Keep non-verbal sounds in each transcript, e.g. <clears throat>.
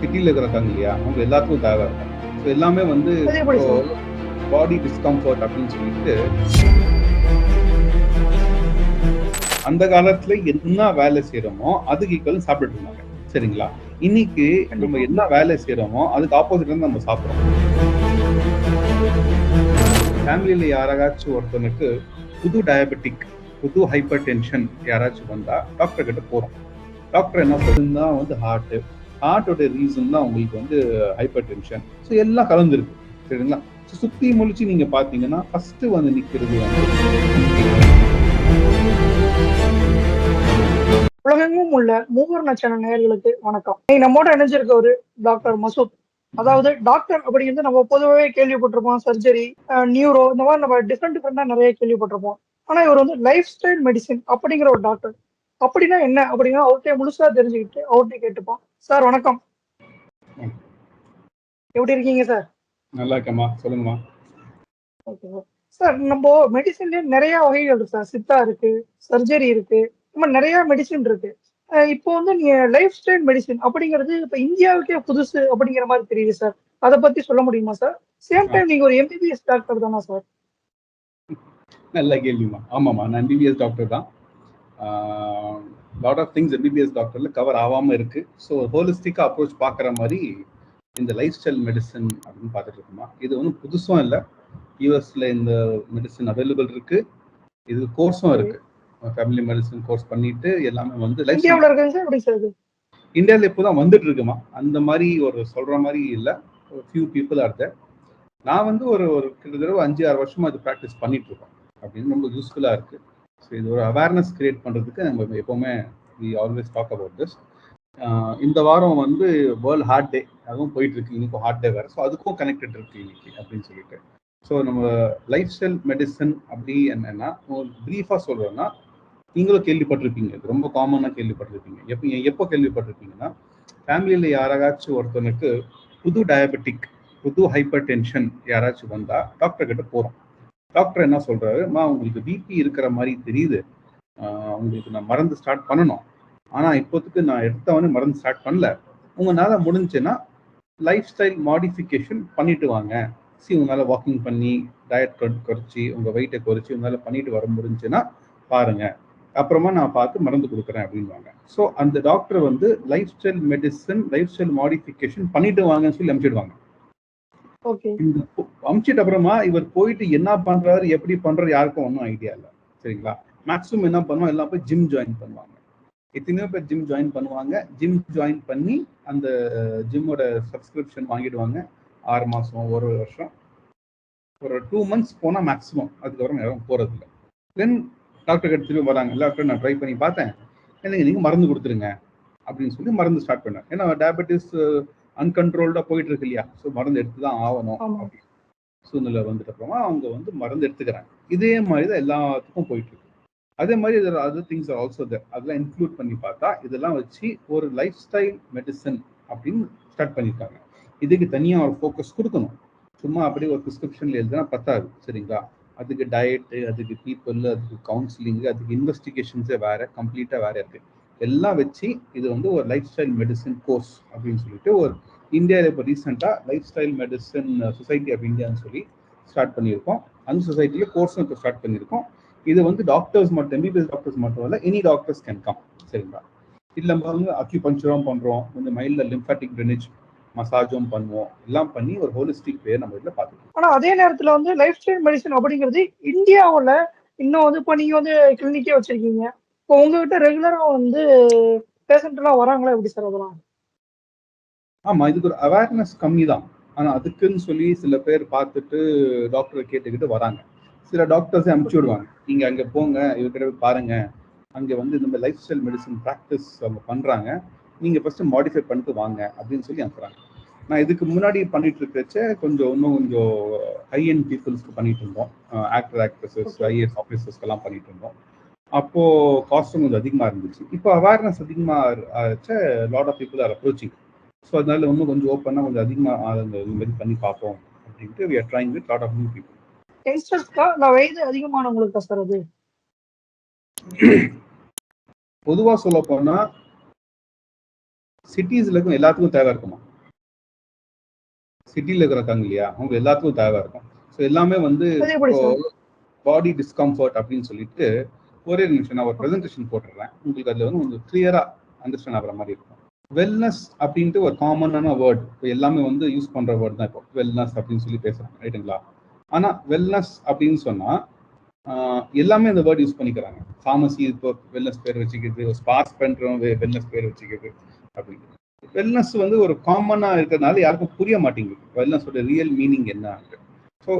சிட்டியில் இருக்கிறாங்க இல்லையா? அவங்க எல்லாத்துக்கும் தேவை இருக்கும். ஸோ எல்லாமே வந்து பாடி டிஸ்கம்ஃபர்ட் அப்படின்னு சொல்லிட்டு அந்த காலத்துல என்ன வேலை செய்யறோமோ அதுக்கு ஈக்குவல் சாப்பிட்டுட்டு இருந்தாங்க. சரிங்களா? இன்னைக்கு நம்ம என்ன வேலை செய்யறோமோ அதுக்கு ஆப்போசிட் வந்து நம்ம சாப்பிடுறோம். ஃபேமிலியில யாராச்சும் ஒருத்தனுக்கு புது டயபெட்டிக் புது ஹைப்பர் டென்ஷன் யாராச்சும் வந்தா டாக்டர் கிட்ட போறோம். டாக்டர் என்ன சொல்லுன்னா வந்து ஹார்ட் ஹார்ட்டோட ரீசன் தான் உங்களுக்கு வந்து ஹைப்பர் டென்ஷன் ஸோ எல்லாம் கலந்துருக்கு. சரிங்களா? ஸோ சுத்தி முழிச்சு நீங்க பாத்தீங்கன்னா ஃபர்ஸ்ட் வந்து நிக்கிறது வந்து உலகெங்கும் உள்ள மூவர் நட்சத்திர நேயர்களுக்கு வணக்கம். நம்மோட இணைஞ்சிருக்க ஒரு டாக்டர் மசூத். அதாவது டாக்டர் அப்படிங்கிறது நம்ம பொதுவாகவே கேள்விப்பட்டிருப்போம். சர்ஜரி நியூரோ இந்த மாதிரி நம்ம டிஃப்ரெண்ட் டிஃப்ரெண்டா நிறைய கேள்விப்பட்டிருப்போம். ஆனா இவர் வந்து லைஃப் ஸ்டைல் மெடிசின் அப்படிங்கிற ஒரு டாக்டர். அப்படின்னா என்ன? அப்படின்னா அவர்கிட்ட முழுசா தெரிஞ்சுக்கிட்டு அவர்கிட்ட கேட்டுப்போம் சார் வணக்கம். எப்படி இருக்கீங்க சார்? நல்லா இருக்கேம்மா. சொல்லுங்கம்மா. ஓகே சார் நம்ம மெடிசின்ல நிறைய வகைகள் இருக்கு சார். சித்தா இருக்கு சர்ஜரி இருக்கு இந்த மாதிரி நிறைய மெடிசின் இருக்கு. இப்போ வந்து நீங்க லைஃப் ஸ்டைல் மெடிசின் அப்படிங்கிறது இப்ப இந்தியாவுக்கே புதுசு அப்படிங்கிற மாதிரி தெரியுது சார். அதை பத்தி சொல்ல முடியுமா சார்? சேம் டைம் நீங்க ஒரு எம்பிபிஎஸ் டாக்டர் தானா சார்? நல்ல கேள்விமா ஆமாம்மா நான் எம்பிபிஎஸ் டாக்டர் தான். லாட் ஆஃப் திங்ஸ் எம்பிபிஎஸ் டாக்டர்ல கவர் ஆகாம இருக்கு. ஸோ ஹோலிஸ்டிக்காக அப்ரோச் பார்க்குற மாதிரி இந்த லைஃப் ஸ்டைல் மெடிசன் அப்படின்னு பார்த்துட்டு இருக்கோமா? இது ஒன்றும் புதுசும் இல்லை. யூஎஸ்ல இந்த மெடிசன் அவைலபிள் இருக்கு. இது கோர்ஸும் இருக்கு. ஃபேமிலி மெடிசன் கோர்ஸ் பண்ணிட்டு எல்லாமே வந்து லைஃப் இந்தியாவுல இப்போ தான் வந்துட்டு இருக்குமா? அந்த மாதிரி ஒரு சொல்ற மாதிரி இல்லை. ஒரு ஃபியூ பீப்புள் ஆர் தேர் நான் வந்து ஒரு ஒரு கிட்டத்தட்ட அஞ்சு ஆறு வருஷமா இது ப்ராக்டிஸ் பண்ணிட்டு இருக்கோம். அப்படின்னு ரொம்ப யூஸ்ஃபுல்லாக இருக்கு. ஸோ இது ஒரு அவேர்னஸ் கிரியேட் பண்ணுறதுக்கு நம்ம எப்போவுமே we always talk about this இந்த வாரம் வந்து வேர்ல்ட் ஹார்ட் டே அதுவும் போயிட்டு இருக்கு இன்னைக்கும் ஹார்ட் டே வேறு. ஸோ அதுக்கும் கனெக்டட் இருக்கு இன்னைக்கு அப்படின்னு சொல்லிட்டு. ஸோ நம்ம லைஃப் ஸ்டைல் மெடிசன் அப்படி என்னன்னா ப்ரீஃபாக சொல்கிறோன்னா நீங்களும் கேள்விப்பட்டிருப்பீங்க. இது ரொம்ப காமனாக கேள்விப்பட்டிருப்பீங்க. எப்போ எப்போ கேள்விப்பட்டிருப்பீங்கன்னா ஃபேமிலியில் யாராச்சும் ஒருத்தனுக்கு புது டயபெட்டிக் புது ஹைப்பர் டென்ஷன் யாராச்சும் வந்தால் டாக்டர் கிட்ட போகிறோம் டாக்டர் என்ன சொல்றாரு? மா உங்களுக்கு பிபி இருக்கிற மாதிரி தெரியுது. உங்களுக்கு நான் மருந்து ஸ்டார்ட் பண்ணணும். ஆனா இப்போதைக்கு நான் எடுத்தவனே மருந்து ஸ்டார்ட் பண்ணல. உங்களால முடிஞ்சுன்னா லைஃப் ஸ்டைல் மாடிஃபிகேஷன் பண்ணிட்டு வாங்க. சி உங்களால வாக்கிங் பண்ணி டயட் குறைச்சி உங்க வெயிட்டை குறைச்சி உங்களால பண்ணிட்டு வர முடிஞ்சுன்னா பாருங்க. அப்புறமா நான் பார்த்து மருந்து கொடுக்குறேன் அப்படின்வாங்க ஸோ அந்த டாக்டர் வந்து lifestyle medicine lifestyle modification பண்ணிட்டு வாங்கன்னு சொல்லி அனுப்பிச்சிடுவாங்க. இந்த பு- அப்புறமா இவர் போயிட்டு என்ன பண்றாரு எப்படி பண்றாரு யாருக்கும் ஒன்றும் ஐடியா இல்லை. சரிங்களா? மேக்ஸிமம் என்ன பண்ணுவோம் எல்லாம் போய் ஜிம் ஜாயின் பண்ணுவாங்க. எத்தனையோ பேர் ஜிம் ஜாயின் பண்ணுவாங்க. ஜிம் ஜாயின் பண்ணி அந்த ஜிம்மோட சப்ஸ்கிரிப்ஷன் வாங்கிடுவாங்க. ஆறு மாசம் ஒரு வருஷம். ஒரு டூ மந்த்ஸ் போனால் மேக்ஸிமம் அதுக்கப்புறம் யாரும் போறதில்ல. தென் டாக்டர் கிட்ட திரும்பி வராங்க. டாக்டர் நான் ட்ரை பண்ணி பார்த்தேன். எனக்கு நீங்கள் மருந்து கொடுத்துருங்க. அப்படின்னு சொல்லி மருந்து ஸ்டார்ட் பண்ணேன் ஏன்னா டயபெட்டிஸ் அன்கண்ட்ரோல்டாக போயிட்டு இருக்கு இல்லையா? ஸோ மருந்து எடுத்து தான் ஆகணும் ஆமா. அப்படி சூழ்நிலை வந்துட்டு அப்புறமா அவங்க வந்து மருந்து எடுத்துக்கிறாங்க. இதே மாதிரி தான் எல்லாத்துக்கும் போயிட்டு இருக்கு. அதே மாதிரி இதில் அதர் திங்ஸ் ஆல்சோ அதெல்லாம் இன்க்ளூட் பண்ணி பார்த்தா இதெல்லாம் வச்சு ஒரு லைஃப் ஸ்டைல் மெடிசன் அப்படின்னு ஸ்டார்ட் பண்ணியிருக்காங்க இதுக்கு தனியாக ஒரு ஃபோக்கஸ் கொடுக்கணும். சும்மா அப்படியே ஒரு ப்ரிஸ்கிரிப்ஷன்ல எழுதுனா பத்தாது சரிங்களா? அதுக்கு டயட்டு அதுக்கு பீப்புள் அதுக்கு கவுன்சிலிங் அதுக்கு இன்வெஸ்டிகேஷன்ஸே வேற கம்ப்ளீட்டாக வேற இருக்கு. எல்லாம் வச்சு இது வந்து ஒரு லைஃப் ஸ்டைல் மெடிசன் கோர்ஸ் அப்படின்னு சொல்லிட்டு ஒரு இந்தியாவில் இப்போ ரீசெண்டாக lifestyle medicine society of இந்தியான்னு சொல்லி ஸ்டார்ட் பண்ணியிருக்கோம். அந்த சொசைட்டியில் கோர்ஸும் இப்போ ஸ்டார்ட் பண்ணியிருக்கோம். இது வந்து டாக்டர்ஸ் மட்டும் எம்பிபிஎஸ் டாக்டர்ஸ் மட்டும் இல்லை எனி டாக்டர்ஸ் கேன் கம் சரிங்களா? இல்லை பாருங்க அக்யூபஞ்சரும் பண்ணுறோம் இந்த மைல்டில் லிம்ஃபாட்டிக் ட்ரெனேஜ் மசாஜும் பண்ணுவோம். எல்லாம் பண்ணி ஒரு ஹோலிஸ்டிக் வே நம்ம இதில் பார்த்துக்கலாம். ஆனால் அதே நேரத்தில் வந்து லைஃப் ஸ்டைல் மெடிசன் அப்படிங்கிறது இந்தியாவில் இன்னும் வந்து இப்போ நீங்கள் வந்து கிளினிக்கே வச்சிருக்கீங்க. இப்போ உங்ககிட்ட ரெகுலரா வந்து பேஷண்ட் எல்லாம் வராங்களா? எப்படி சார் அதெல்லாம்? ஆமா இதுக்கு ஒரு அவேர்னஸ் கம்மி தான் ஆனா அதுக்குன்னு சொல்லி சில பேர் பார்த்துட்டு டாக்டரை கேட்டுக்கிட்டு வராங்க. சில டாக்டர்ஸே அனுப்பிச்சு விடுவாங்க. நீங்க அங்க போங்க இவர்கிட்ட போய் பாருங்க. அங்க வந்து இந்த மாதிரி லைஃப் ஸ்டைல் மெடிசன் ப்ராக்டிஸ் அவங்க பண்றாங்க. நீங்க ஃபர்ஸ்ட் மாடிஃபை பண்ணிட்டு வாங்க. அப்படின்னு சொல்லி அனுப்புறாங்க. நான் இதுக்கு முன்னாடி பண்ணிட்டு இருக்கிறச்ச கொஞ்சம் இன்னும் கொஞ்சம் ஹை அண்ட் பீப்புள்ஸ்க்கு பண்ணிட்டு இருந்தோம். ஆக்டர் ஆக்ட்ரஸஸ் ஐஏஎஸ் ஆஃபீஸர்ஸ்க்கெல்லாம் பண்ணிட்டு இருந்தோம். அப்போ காஸ்டும் கொஞ்சம் அதிகமா இருந்துச்சு. இப்போ அவேர்னஸ் அதிகமா ஆச்சு lot of people are approaching so அதனால இன்னும் கொஞ்சம் ஓப்பனாக கொஞ்சம் அதிகமாக அந்த மாதிரி பண்ணி பார்ப்போம் அப்படின்ட்டு we are trying with lot of new people யங்ஸ்டர்ஸ்க்கா இல்லை வயது அதிகமானவங்களுக்கா சார் அது? பொதுவாக சொல்ல போனால் சிட்டிஸில் இருக்கும் எல்லாத்துக்கும் தேவை இருக்குமா? சிட்டியில் இருக்கிறாங்க இல்லையா? அவங்க எல்லாத்துக்கும் தேவை இருக்கும். ஸோ எல்லாமே வந்து பாடி டிஸ்கம்ஃபர்ட் அப்படின்னு சொல்லிட்டு ஒரே நிமிஷம் நான் ஒரு ப்ரெசன்டேஷன் போட்டுடுறேன் உங்களுக்கு அதில் வந்து கொஞ்சம் கிளியராக அண்டர்ஸ்டாண்ட் ஆகிற மாதிரி இருக்கும். வெல்னஸ் அப்படின்ட்டு ஒரு காமனான வேர்ட் இப்போ எல்லாமே வந்து யூஸ் பண்ணுற வேர்ட் தான் இப்போ. வெல்னஸ் அப்படின்னு சொல்லி பேசுகிறாங்க ரைட்டுங்களா ஆனால் வெல்னஸ் அப்படின்னு சொன்னால் எல்லாமே அந்த வேர்ட் யூஸ் பண்ணிக்கிறாங்க. ஃபார்மசி இப்போ வெல்னஸ் பேர் வச்சுக்கிறது ஸ்பாஸ் பண்ணுறோம் வெல்னஸ் பேர் வச்சுக்கிறது அப்படின்னு. வெல்னஸ் வந்து ஒரு காமனாக இருக்கிறதுனால யாருக்கும் புரிய மாட்டேங்குது. வெல்னஸோட ரியல் மீனிங் என்ன ஸோ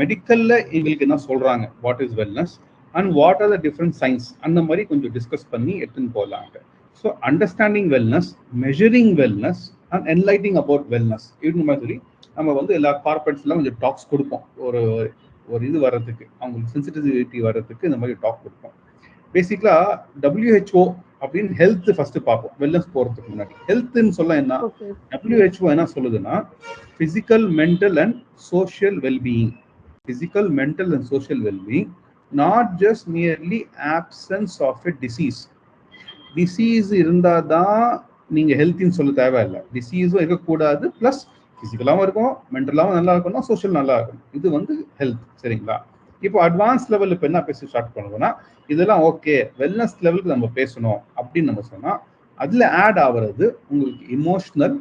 மெடிக்கல்ல எங்களுக்கு என்ன சொல்கிறாங்க what is wellness and what are the different science அந்த மாதிரி கொஞ்சம் டிஸ்கஸ் பண்ணி எடுத்துன்னு போகலாங்க so understanding wellness measuring wellness and enlightening about wellness இது மாதிரி நம்ம வந்து எல்லா கார்பரேட்ஸ்லாம் கொஞ்சம் டாக்ஸ் கொடுப்போம். ஒரு ஒரு இது வர்றதுக்கு அவங்களுக்கு சென்சிட்டிவிட்டி வர்றதுக்கு இந்த மாதிரி டாக் கொடுப்போம். பேசிக்கலா டபிள்யூஹெச்ஓ அப்படின்னு ஹெல்த் ஃபர்ஸ்ட் பார்ப்போம். வெல்னஸ் போறதுக்கு முன்னாடி. ஹெல்த்னு சொல்ல என்ன? WHO என்ன சொல்லுதுன்னா physical mental and social well-being. Physical mental and social well-being. Not just nearly absence of a disease disease இருந்தால் தான் நீங்கள் ஹெல்த்தின்னு சொல்ல தேவையில்லை. டிசீஸும் இருக்கக்கூடாது. ப்ளஸ் ஃபிசிக்கலாகவும் இருக்கும் மென்டலாகவும் நல்லா இருக்கணும் சோஷியல் நல்லா இருக்கணும் இது வந்து ஹெல்த் சரிங்களா? இப்போ அட்வான்ஸ் லெவலில் இப்போ என்ன பேசி ஸ்டார்ட் பண்ணுவோம்னா இதெல்லாம் ஓகே வெல்னஸ் லெவலுக்கு நம்ம பேசணும் அப்படின்னு நம்ம சொன்னால் அதில் ஆட் ஆகுறது உங்களுக்கு இமோஷனல்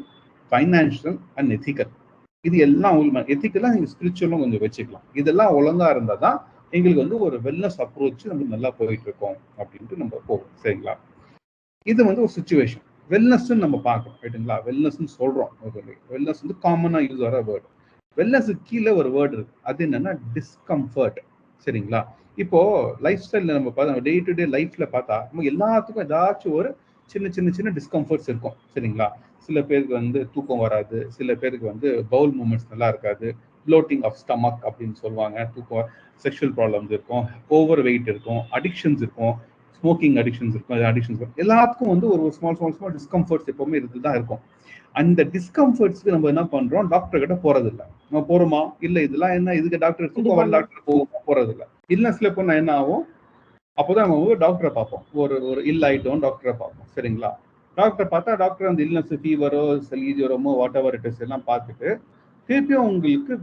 ஃபைனான்ஷியல் அண்ட் எத்திக்கல் இது எல்லாம் உங்களுக்கு எத்திக்கலாக நீங்கள் ஸ்பிரிச்சுவலும் கொஞ்சம் வச்சுக்கலாம். இதெல்லாம் ஒழுங்காக இருந்தால் தான் எங்களுக்கு வந்து ஒரு வெல்னஸ் அப்ரோச் நம்ம நல்லா போயிட்டு இருக்கோம் அப்படின்ட்டு நம்ம போவோம். சரிங்களா? இது வந்து ஒரு சுச்சுவேஷன் வெல்னஸ்ன்னு நம்ம பார்க்கணும் ரைட்டுங்களா வெல்னஸ்ன்னு சொல்றோம். வெல்னஸ் வந்து காமனாக யூஸ் ஆகிற வேர்டு வெல்னஸுக்கு கீழே ஒரு வேர்டு இருக்கு. அது என்னன்னா டிஸ்கம்ஃபர்ட் சரிங்களா? இப்போ லைஃப் ஸ்டைலில் நம்ம பார்த்தா டே டு டே லைஃப்ல பார்த்தா நம்ம எல்லாத்துக்கும் ஏதாச்சும் ஒரு சின்ன சின்ன சின்ன டிஸ்கம்ஃபர்ட்ஸ் இருக்கும். சரிங்களா? சில பேருக்கு வந்து தூக்கம் வராது. சில பேருக்கு வந்து பவுல் மூமெண்ட்ஸ் நல்லா இருக்காது. ப்ளோட்டிங் ஆஃப் ஸ்டமக் அப்படின்னு சொல்லுவாங்க. தூக்கம் செக்ஷுவல் ப்ராப்ளம்ஸ் இருக்கும். ஓவர் வெயிட் இருக்கும். அடிக்ஷன்ஸ் இருக்கும். ஸ்மோக்கிங் அடிக்ஷன்ஸ் இருக்கும். அடிக்ஷன்ஸ் இருக்கும். எல்லாத்துக்கும் வந்து ஒரு ஸ்மால் ஸ்மால் ஸ்மால் டிஸ்கம்ஃபர்ட்ஸ் எப்பவுமே இருந்து தான் இருக்கும். அந்த டிஸ்கம்ஃபர்ட்ஸ்க்கு நம்ம என்ன பண்றோம்? டாக்டர் கிட்ட போறது இல்ல நம்ம போறோமா? இல்ல. இதெல்லாம் என்ன? இதுக்கு டாக்டர் தூக்கம் டாக்டர் போவோமா போறது இல்ல சில போனா என்ன ஆகும்? அப்போதான் நம்ம டாக்டரை பார்ப்போம். ஒரு ஒரு இல் ஆயிட்டோம் டாக்டரை பார்ப்போம். சரிங்களா? டாக்டர் பார்த்தா டாக்டர் அந்த இல்னஸ் ஃபீவரோ சளி ஜுரமோ வாட் எவர் இட் இஸ் எல்லாம் பார்த்துட்டு திருப்பியும் உங்களுக்கு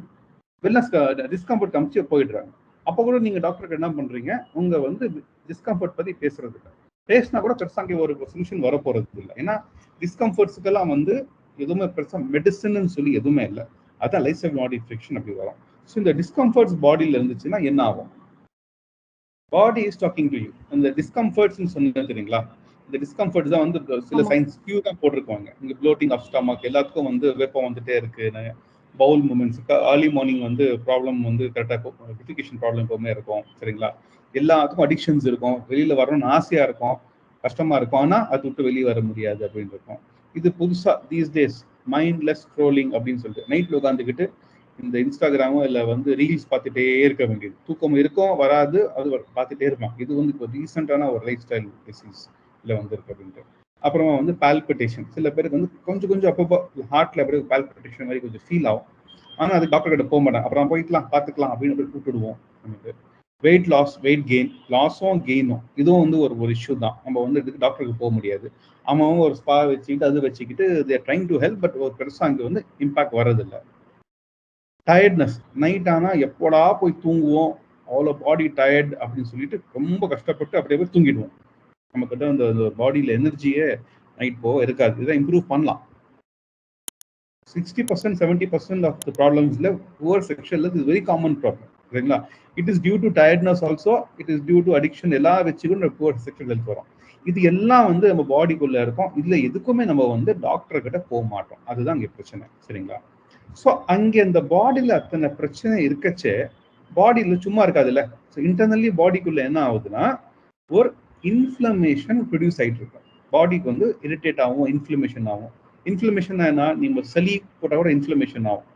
வெல்னஸ் டிஸ்கம்ஃபர்ட் காமிச்சு போயிடுறாங்க. அப்போ கூட நீங்க டாக்டருக்கு என்ன பண்றீங்க? உங்க வந்து டிஸ்கம்ஃபர்ட் பத்தி பேசுறது இல்லை. பேசினா கூட பெருசா அங்கே ஒரு சொல்யூஷன் வர போறது இல்லை. ஏன்னா டிஸ்கம்ஃபர்ட்ஸுக்கெல்லாம் வந்து எதுவுமே பெருசா மெடிசன் சொல்லி எதுவுமே இல்லை. அதான் லைஃப் ஸ்டைல் மாடிஃபிகேஷன் அப்படி வரும். ஸோ இந்த டிஸ்கம்ஃபர்ட்ஸ் பாடியில் இருந்துச்சுன்னா என்ன ஆகும்? Body is talking to you இந்த டிஸ்கம்ஃபர்ட்ஸ்னு சொன்னீங்க தெரியுங்களா? இந்த டிஸ்கம்ஃபர்ட் தான் வந்து சில. சயின்ஸ் கியூ தான் போட்டிருக்காங்க இங்க ப்ளோட்டிங் ஆஃப் ஸ்டமக் எல்லாத்துக்கும் வந்து வெப்பம் வந்துட்டே இருக்கு பவுல் மூமெண்ட்ஸுக்கு ஏர்லி மார்னிங் வந்து ப்ராப்ளம் வந்து கரெக்டாக டிஃபிகேஷன் ப்ராப்ளம் எப்பவுமே இருக்கும் சரிங்களா? எல்லாத்துக்கும் அடிக்ஷன்ஸ் இருக்கும். வெளியில் வரணும்னு ஆசையாக இருக்கும் கஷ்டமாக இருக்கும். ஆனால் அது விட்டு வெளியே வர முடியாது அப்படின்னு இருக்கும். இது புதுசாக தீஸ் டேஸ் மைண்ட்லெஸ் ஸ்க்ரோலிங் அப்படின்னு சொல்லிட்டு நைட்டில் உட்காந்துக்கிட்டு இந்த இன்ஸ்டாகிராமோ இல்லை வந்து ரீல்ஸ் பார்த்துட்டே இருக்க வேண்டியது. தூக்கம் இருக்கும் வராது அது பார்த்துட்டே இருப்பான். இது வந்து இப்போ ரீசெண்டான ஒரு லைஃப் ஸ்டைல் டிசீஸ் இல்லை வந்திருக்கு அப்படின்ட்டு. அப்புறமா வந்து பால்பிட்டேஷன் சில பேருக்கு வந்து கொஞ்சம் கொஞ்சம் அப்பப்போ ஹார்ட்ல அப்படியே பால்பிட்டேஷன் மாதிரி கொஞ்சம் ஃபீல் ஆகும். ஆனால் அது டாக்டர் கிட்ட போக மாட்டேன் அப்புறம் போய்க்கலாம் பார்த்துக்கலாம் அப்படின்னு போய் விட்டுடுவோம் நமக்கு. வெயிட் லாஸ் வெயிட் கெயின் லாஸும் கெயினும் இதுவும் வந்து ஒரு ஒரு இஷ்யூ தான். நம்ம வந்து இதுக்கு டாக்டருக்கு போக முடியாது. அவன் ஒரு ஸ்பா வச்சுக்கிட்டு அது வச்சுக்கிட்டு they're trying to help but ஒரு பெருசாக அங்கே வந்து இம்பாக்ட் வரதில்லை டயர்ட்னஸ் நைட் ஆனால் எப்போடா போய் தூங்குவோம்? அவ்வளோ பாடி டயர்ட் அப்படின்னு சொல்லிட்டு ரொம்ப கஷ்டப்பட்டு அப்படியே போய் தூங்கிடுவோம். நம்ம கிட்ட அந்த பாடியில் எனர்ஜியே நைட் போக இருக்காது. இதை இம்ப்ரூவ் பண்ணலாம். Sixty percent seventy percent of the ப்ராப்ளம்ஸில் over செக்ஷனில் இது வெரி காமன் ப்ராப்ளம் சரிங்களா? It is due to tiredness also it is due to addiction எல்லாம் வச்சுக்கணும் புவர் செக்ஷுவல் ஹெல்த் வரும். இது எல்லாம் வந்து நம்ம பாடிக்குள்ள இருக்கும். இதுல எதுக்குமே நம்ம வந்து டாக்டர் கிட்ட போக மாட்டோம். அதுதான் இங்க பிரச்சனை. சரிங்களா? ஸோ அங்கே இந்த பாடியில் அத்தனை பிரச்சனை இருக்கச்சே பாடியில் சும்மா இருக்காதுல்ல. ஸோ இன்டர்னலி பாடிக்குள்ள என்ன ஆகுதுன்னா ஒரு இன்ஃப்ளமேஷன் ப்ரொடியூஸ் ஆகிட்டு இருக்கும் பாடிக்கு வந்து இரிட்டேட் ஆகும் இன்ஃப்ளமேஷன் ஆகும். இன்ஃப்ளமேஷன் என்ன நீங்க சளி போட்டால் கூட இன்ஃப்ளமேஷன் ஆகும்.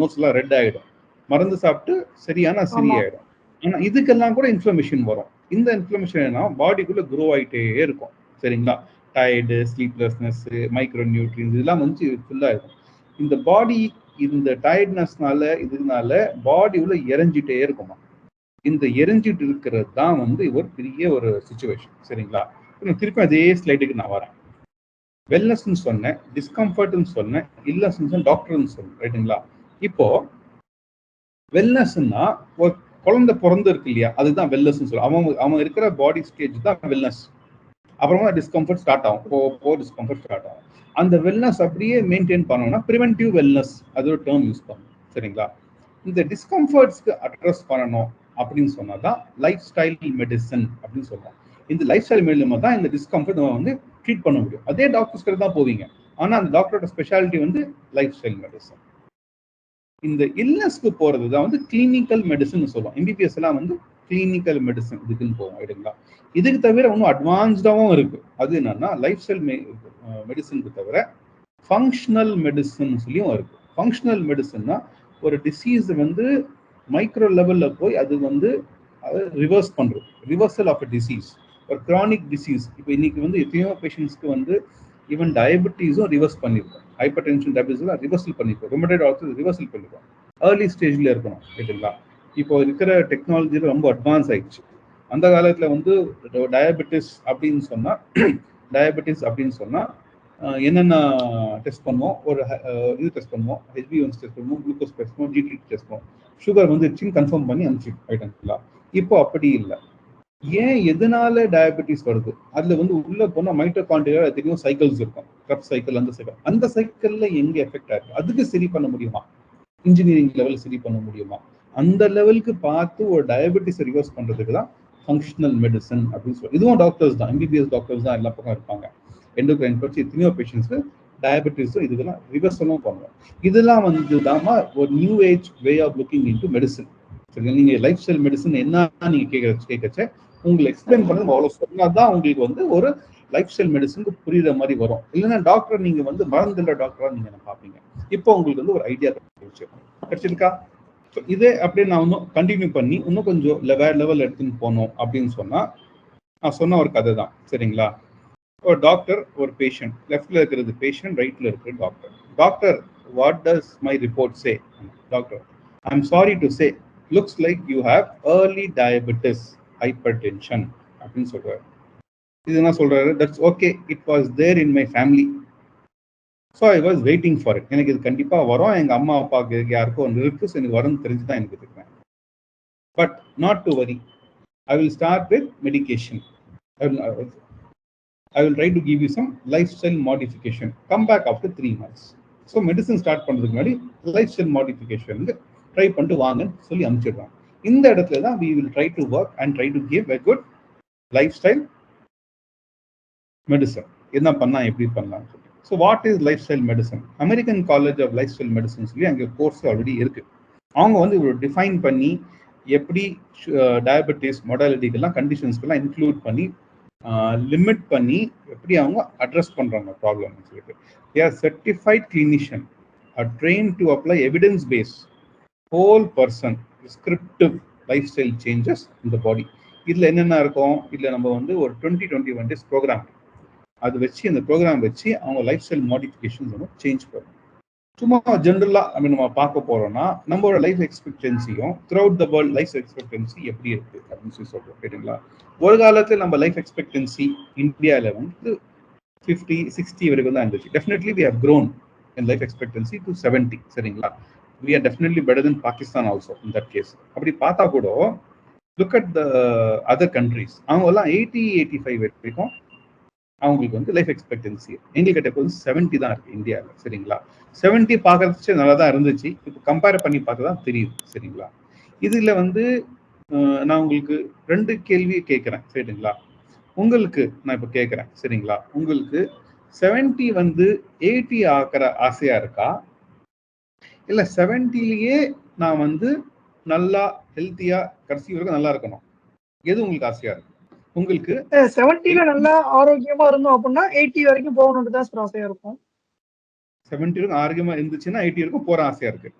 நோட்ஸ் எல்லாம் ரெட் ஆகிடும் மருந்து சாப்பிட்டு சரியான சரியாயிடும் ஆனா இதுக்கெல்லாம் கூட இன்ஃப்ளமேஷன் வரும். இந்த இன்ஃப்ளமேஷன் என்ன பாடிக்குள்ள க்ரோ ஆகிட்டே இருக்கும். சரிங்களா? டயர்டு ஸ்லீப்லெஸ்னஸ் மைக்ரோ நியூட்ரியன்ஸ் இதெல்லாம் வந்து ஃபுல்லாக இருக்கும். இந்த பாடி இந்த டயர்ட்னஸ்னால இதனால பாடி உள்ள எரிஞ்சிட்டே இருக்குமா? இந்த எரிஞ்சிட்டு இருக்கிறது தான் வந்து ஒரு பெரிய ஒரு சுச்சுவேஷன் சரிங்களா? திருப்பி அதே ஸ்லைடுக்கு நான் வரேன். வெல்னஸ்ன்னு சொன்னேன் டிஸ்கம்ஃபர்ட்னு சொன்னேன் இல்லஸ்ன்னு டாக்டர்னு சொன்னேன். ரைட்டுங்களா? இப்போ வெல்னஸ்னா ஒரு குழந்தை பிறந்து இருக்கு இல்லையா? அதுதான் வெல்னஸ்ன்னு சொல்லுவோம். அவன் அவன் இருக்கிற பாடி ஸ்டேஜ் தான் வெல்னஸ் அப்புறமா டிஸ்கம்ஃபர்ட் ஸ்டார்ட் ஆகும். போ போ டிஸ்கம்ஃபர்ட் ஸ்டார்ட் ஆகும். அந்த வெல்னஸ் அப்படியே மெயின்டைன் பண்ணோம்னா ப்ரிவென்டிவ் வெல்னஸ் அது ஒரு டேர்ம் யூஸ் பண்ணும். சரிங்களா? இந்த டிஸ்கம்ஃபர்ட்ஸ்க்கு அட்ரஸ் பண்ணணும். அப்படின்னு சொன்னா தான் லைஃப் ஸ்டைல் மெடிசன் அப்படின்னு சொல்லுவோம் இந்த லைஃப் ஸ்டைல் மெடிசன் தான் இந்த டிஸ்கம்ஃபர்ட் நம்ம வந்து ட்ரீட் பண்ண முடியும். அதே டாக்டர்ஸ் கிட்ட தான் போவீங்க. ஆனா அந்த டாக்டரோட ஸ்பெஷாலிட்டி வந்து லைஃப் ஸ்டைல் மெடிசன் இந்த இல்னஸ்க்கு போறது தான் வந்து கிளினிக்கல் மெடிசன் சொல்லுவோம் எம்பிபிஎஸ் எல்லாம் வந்து கிளினிக்கல் மெடிசன் இதுக்குன்னு போவோம் இல்லைங்களா இதுக்கு தவிர இன்னும் அட்வான்ஸ்டாகவும் இருக்கு. அது என்னன்னா லைஃப் ஸ்டைல் மெடிசனுக்கு தவிர ஃபங்க்ஷனல் மெடிசன் சொல்லியும் இருக்கு. ஃபங்க்ஷனல் மெடிசன்னா ஒரு டிசீஸ் வந்து மைக்ரோ லெவலில் போய் அது வந்து ரிவர்ஸ் பண்ணுறோம் ரிவர்சல் ஆஃப் அ டிசீஸ் ஒரு கிரானிக் டிசீஸ் இப்போ இன்னைக்கு வந்து எத்தனையோ பேஷண்ட்ஸ்க்கு வந்து ஈவன் டயபெட்டிஸும் ரிவர்ஸ் பண்ணியிருக்கோம் ஹைப்பர் டென்ஷன் டயபெட்டிஸ்லாம் ரிவர்சல் பண்ணியிருக்கோம் ரொமடைட் ஆல்சோ ரிவர்சல் பண்ணியிருக்கோம் ஏர்லி ஸ்டேஜில் இருக்கணும் ரைட்டுங்களா இப்போ இருக்கிற டெக்னாலஜியில் ரொம்ப அட்வான்ஸ் ஆயிடுச்சு. அந்த காலத்தில் வந்து டயபெட்டிஸ் அப்படின்னு சொன்னால் டயபெட்டிஸ் அப்படின்னு சொன்னால் என்னென்ன டெஸ்ட் பண்ணுவோம்? ஒரு இது டெஸ்ட் பண்ணுவோம். ஹெச்பி ஒன்ஸ் டெஸ்ட் பண்ணுவோம் குளுக்கோஸ் டெஸ்ட் பண்ணுவோம் ஜிடி டெஸ்ட் பண்ணுவோம். சுகர் வந்துருச்சுன்னு கன்ஃபார்ம் பண்ணி அனுப்பிச்சு ஐட்டங்களா இப்போ அப்படி இல்லை. ஏன் எதனால டயபெட்டிஸ் வருது? அதுல வந்து உள்ள போனா மைட்டோகாண்டியா தெரியும் சைக்கிள்ஸ் இருக்கும். கப் சைக்கிள் அந்த சைக்கிள் அந்த சைக்கிள்ல எங்க எஃபெக்ட் ஆயிருக்கு அதுக்கு சரி பண்ண முடியுமா? இன்ஜினியரிங் லெவல் சரி பண்ண முடியுமா? அந்த லெவலுக்கு பார்த்து ஒரு டயபெட்டிஸ் ரிவர்ஸ் பண்றதுக்கு தான் ஃபங்க்ஷனல் மெடிசன் அப்படின்னு சொல்லி இதுவும் டாக்டர்ஸ் தான். எம்பிபிஎஸ் டாக்டர்ஸ் தான் எல்லா பக்கம் இருப்பாங்க. எண்டோக்ரைன் பற்றி எத்தனையோ பேஷண்ட்ஸ்க்கு டயபெட்டிஸும் இதுக்கெல்லாம் ரிவர்சலும் பண்ணுவோம். இதெல்லாம் வந்து தாமா ஒரு new age way of looking into medicine சரிங்களா? நீங்கள் லைஃப் ஸ்டைல் மெடிசன் என்ன நீங்கள் கேட்க கேட்கச்ச உங்களுக்கு எக்ஸ்பிளைன் பண்ணது அவ்வளோ சொன்னால் தான் உங்களுக்கு வந்து ஒரு லைஃப் ஸ்டைல் மெடிசனுக்கு புரியுற மாதிரி வரும். இல்லைன்னா டாக்டர் நீங்கள் வந்து மறந்துடுற நீங்கள் என்ன பார்ப்பீங்க. இப்போ உங்களுக்கு வந்து ஒரு ஐடியா கிடைச்சிருச்சு கிடைச்சிருக்கா? இதே அப்படியே நான் இன்னும் கண்டினியூ பண்ணி இன்னும் கொஞ்சம் வேற லெவல் எடுத்துன்னு போனோம் அப்படின்னு சொன்னால் நான் சொன்ன ஒரு கதை தான். சரிங்களா? ஒரு டாக்டர் ஒரு பேஷண்ட் லெஃப்ட்ல இருக்கிறது பேஷண்ட் ரைட்ல இருக்கிற doctor doctor what does my report say doctor I am sorry to say looks like you have early diabetes hypertension அப்படின்னு சொல்றாரு. இது என்ன சொல்றாரு? That's okay it was there in my family so I was waiting for it எனக்கு இது கண்டிப்பாக வரும். எங்கள் அம்மா அப்பாவுக்கு யாருக்கும் ஒன்று இருக்கு. ஸோ எனக்கு வரும்னு தெரிஞ்சு தான் எனக்கு இருக்கிறேன் but not to worry I will start with medication I will try to give you some lifestyle modification back after after three months so medicine start பண்ணுறதுக்கு முன்னாடி லைஃப் ஸ்டைல் மாடிஃபிகேஷன் ட்ரை பண்ணிட்டு வாங்கன்னு சொல்லி அனுப்பிச்சிடுறாங்க இந்த இடத்துல தான் we will try to work and try to give a good lifestyle medicine என்ன பண்ணால் எப்படி பண்ணலாம் சொல்லி. So what is lifestyle medicine American college of lifestyle medicine சொல்லி அங்கே கோர்ஸ் ஆல்ரெடி இருக்கு. அவங்க வந்து இவ்வளோ டிஃபைன் பண்ணி எப்படி டயபெட்டிஸ் மொடாலிட்டிக்கெல்லாம் கண்டிஷன்ஸ்க்கெல்லாம் இன்க்ளூட் பண்ணி லிமிட் பண்ணி எப்படி அவங்க அட்ரஸ் பண்ணுறாங்க ப்ராப்ளம் சொல்லிட்டு. Are certified clinician are train to apply evidence base whole person prescriptive lifestyle changes இந்த பாடி இதில் என்னென்ன இருக்கும்? இதில் நம்ம வந்து ஒரு twenty twenty one days programme அது வச்சு அந்த ப்ரோக்ராம் வச்சு அவங்க லைஃப் ஸ்டைல் மாடிஃபிகேஷன்ஸ் வந்து சேஞ்ச் பண்ணுவோம் சும்மா ஜென்ரலாக ஐ நம்ம பார்க்க போறோம்னா நம்மளோட life எக்ஸ்பெக்டன்சியும் throughout the world life expectancy எப்படி இருக்கு அப்படின்னு சொல்லி சொல்றோம் சரிங்களா? ஒரு காலத்தில் நம்ம லைஃப் எக்ஸ்பெக்டன்சி இந்தியாவில் வந்து ஃபிஃப்டி சிக்ஸ்டி வரைக்கும் தான் இருந்துச்சு. Definitely we have grown in life expectancy to seventy சரிங்களா? We are definitely better than Pakistan also in that case அப்படி பார்த்தா கூட look at the other countries அவங்க எல்லாம் எயிட்டி எயிட்டி ஃபைவ் வரைக்கும் அவங்களுக்கு வந்து லைஃப் எக்ஸ்பெக்டன்சி எங்கள்கிட்ட இப்போ வந்து செவன்ட்டி தான் இருக்குது இந்தியாவில் சரிங்களா? செவன்ட்டி பார்க்கறதுச்சு நல்லா தான் இருந்துச்சு. இப்போ கம்பேர் பண்ணி பார்த்து தான் தெரியுது சரிங்களா? இதில் வந்து நான் உங்களுக்கு ரெண்டு கேள்வி கேட்குறேன் சரிங்களா? உங்களுக்கு நான் இப்போ கேட்குறேன் சரிங்களா? உங்களுக்கு செவன்ட்டி வந்து எயிட்டி ஆக்கிற ஆசையாக இருக்கா? இல்லை செவன்ட்டிலேயே நான் வந்து நல்லா ஹெல்த்தியாக கடைசி வரைக்கும் நல்லா இருக்கணும். எது உங்களுக்கு ஆசையாக இருக்கு? உங்களுக்கு? செவன்டில நல்லா ஆரோக்கியமா இருந்தோம் அப்படின்னா எயிட்டி வரைக்கும் போகணும்னு தான் சார் ஆசையா இருக்கும். செவன்டி வரைக்கும் ஆரோக்கியமா இருந்துச்சுன்னா எயிட்டி வரைக்கும் போற ஆசையா இருக்கு.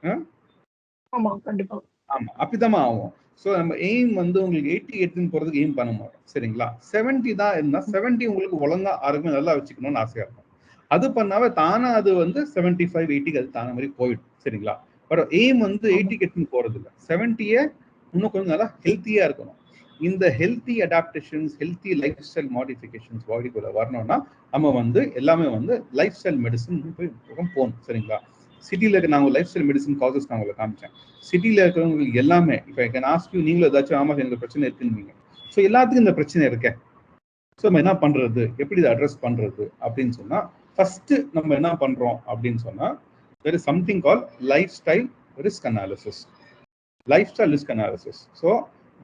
ஆமா கண்டிப்பா. ஆமா அப்படிதான் ஆகும். ஸோ நம்ம எய்ம் வந்து உங்களுக்கு எயிட்டி எயிட்டுன்னு போறதுக்கு எய்ம் பண்ண மாட்டோம். சரிங்களா? செவன்டி தான் இருந்தா செவன்டி உங்களுக்கு ஒழுங்கா ஆரோக்கியம் நல்லா வச்சுக்கணும்னு ஆசையா இருக்கும். அது பண்ணாவே தானே அது வந்து செவன்டி ஃபைவ் எயிட்டிக்கு அது தான மாதிரி போயிடும். சரிங்களா? பட் எய்ம் வந்து எயிட்டிக்கு எட்டுன்னு போறது இல்லை செவன்ட்டியை இன்னும் கொஞ்சம் நல்லா ஹெல்த்தியா இருக்கணும். இந்த healthy adaptations healthy lifestyle modifications பாடிக்குள்ள வரணும்னா நம்ம வந்து எல்லாமே வந்து லைஃப் ஸ்டைல் மெடிசன் போய் போகணும் சரிங்களா? சிட்டியில் இருக்க நான் லைஃப் ஸ்டைல் மெடிசன் காசஸ் நான் உங்களுக்கு காமிச்சேன். சிட்டியில் இருக்கிறவங்களுக்கு எல்லாமே இப்போ கேன் ஆஸ்க் யூ நீங்களும் ஏதாச்சும் ஆமாம் எங்களுக்கு பிரச்சனை இருக்குன்னு ஸோ எல்லாத்துக்கும் இந்த பிரச்சனை இருக்கேன் ஸோ நம்ம என்ன பண்ணுறது எப்படி இதை அட்ரஸ் பண்ணுறது அப்படின்னு சொன்னால் ஃபஸ்ட்டு நம்ம என்ன பண்ணுறோம் அப்படின்னு சொன்னால் there is something call lifestyle risk analysis lifestyle risk analysis so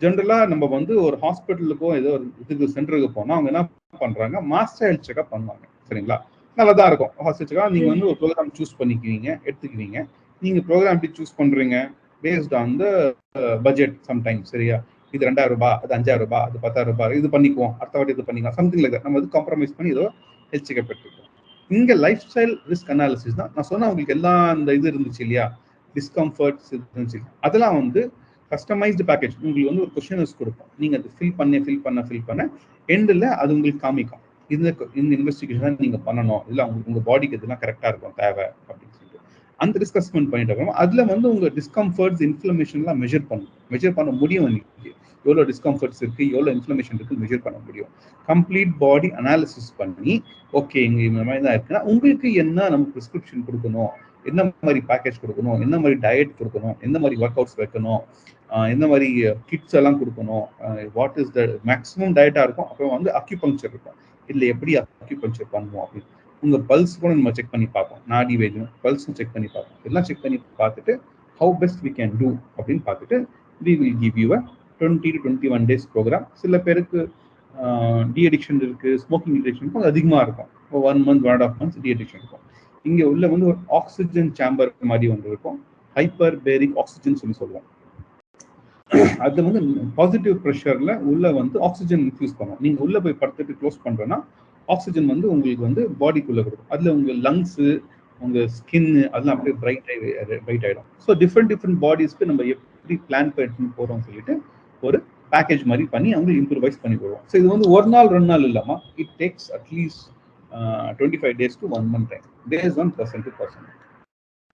ஜென்ரலாக நம்ம வந்து ஒரு ஹாஸ்பிட்டலுக்கோ ஏதோ ஒரு இதுக்கு சென்டருக்கு போனால் அவங்க என்ன பண்ணுறாங்க மாஸ்டர் ஹெல்த் செக்அப் பண்ணுவாங்க. சரிங்களா? நல்லா தான் இருக்கும் ஹாஸ்டல் செக்அப் நீங்கள் வந்து ஒரு ப்ரோக்ராம் சூஸ் பண்ணிக்குவீங்க எடுத்துக்குவீங்க. நீங்கள் ப்ரோக்ராம் எப்படி சூஸ் பண்ணுறீங்க based on the budget sometime சரியா? இது ரெண்டாயிரம் ரூபாய் அது அஞ்சாயிரம் ரூபாய் அது பத்தாயிரம் ரூபாய் இது பண்ணிக்குவோம். அடுத்த வாட்டி இது பண்ணிக்கலாம். சம்திங் லைக் நம்ம வந்து காம்ப்ரமைஸ் பண்ணி ஏதோ ஹெல்த் செக்அப் எடுத்துக்கோம் இங்கே லைஃப் ஸ்டைல் ரிஸ்க் அனாலிசிஸ் தான். நான் சொன்ன உங்களுக்கு எல்லா அந்த இது இருந்துச்சு இல்லையா? டிஸ்கம்ஃபர்ட்ஸ் இருந்துச்சு. அதெல்லாம் வந்து கஸ்டமைஸ்டு பேக்கேஜ் உங்களுக்கு வந்து ஒரு கொஷினர்ஸ் கொடுப்போம். நீங்கள் அது ஃபில் பண்ணி ஃபில் பண்ண ஃபில் பண்ண. எண்டில் அது உங்களுக்கு காமிக்கும். இந்த இந்த இன்வெஸ்டிகேஷன் தான் பண்ணணும். இல்லை உங்களுக்கு உங்கள் பாடிக்கு இதெல்லாம் கரெக்டாக இருக்கும் தேவை அப்படின்னு சொல்லிட்டு. அந்த டிஸ்கஸ்மெண்ட் பண்ணிட்டு இருக்கோம் அதில் வந்து உங்கள் டிஸ்கம்ஃபர்ட்ஸ் இன்ஃப்ளமேஷன்லாம் மெஷர் பண்ணும் மெஷர் பண்ண முடியும் இன்னைக்கு எவ்வளோ டிஸ்கம்ஃபர்ட்ஸ் இருக்குது எவ்வளோ இன்ஃப்ளமேஷன் இருக்குது மெஷர் பண்ண முடியும். கம்ப்ளீட் பாடி அனாலிசிஸ் பண்ணி ஓகே இங்கே இந்த மாதிரி தான் இருக்குன்னா உங்களுக்கு என்ன நம்ம ப்ரிஸ்கிரிப்ஷன் கொடுக்கணும்? என்ன மாதிரி பேக்கேஜ் கொடுக்கணும்? என்ன மாதிரி டயட் கொடுக்கணும்? எந்த மாதிரி ஒர்க் அவுட்ஸ் வைக்கணும்? எந்த மாதிரி கிட்ஸ் எல்லாம் கொடுக்கணும்? வாட் இஸ் த மேக்ஸிமம் டயட்டாக இருக்கும்? அப்புறம் வந்து அக்யூபங்சர் இருக்கும். இல்லை எப்படி அக்யூபங்சர் பண்ணுவோம் அப்படின்னு. உங்கள் பல்ஸ் கூட நம்ம செக் பண்ணி பார்ப்போம். நாடி வைத்தியம் பல்ஸும் செக் பண்ணி பார்ப்போம். எல்லாம் செக் பண்ணி பார்த்துட்டு how best we can do அப்படின்னு பார்த்துட்டு we will give you a twenty to twenty one days programme சில பேருக்கு டி அடிக்ஷன் இருக்குது ஸ்மோக்கிங் அடிக்ஷன் இருக்கும் அது அதிகமாக இருக்கும். One month one and half months de-addiction இருக்கும். இங்கே உள்ள வந்து ஒரு ஆக்சிஜன் சேம்பர் மாதிரி ஒன்று இருக்கும். ஹைப்பர் பேரிக் ஆக்சிஜன் சொல்லி சொல்லுவோம். <clears throat> அது வந்து பாசிட்டிவ் ப்ரெஷரில் உள்ளே வந்து ஆக்சிஜன் இன்ஃபியூஸ் பண்ணும். நீங்கள் உள்ளே போய் படுத்துட்டு க்ளோஸ் பண்ணுறோன்னா ஆக்சிஜன் வந்து உங்களுக்கு வந்து பாடிக்குள்ளே கொடுக்கும். அதில் உங்கள் லங்ஸு உங்கள் ஸ்கின் அதெல்லாம் அப்படியே பிரைட் ஆகி பிரைட் ஆயிடும். ஸோ டிஃப்ரெண்ட் டிஃப்ரெண்ட் பாடிஸ்க்கு நம்ம எப்படி பிளான் பண்ணிட்டு போறோம் சொல்லிட்டு ஒரு பேக்கேஜ் மாதிரி பண்ணி அவங்க இம்ப்ரூவைஸ் பண்ணி போடுவோம். ஸோ இது வந்து ஒரு நாள் ரெண்டு நாள் இல்லாமல் it takes at least twenty five days to one month time days one percent two percent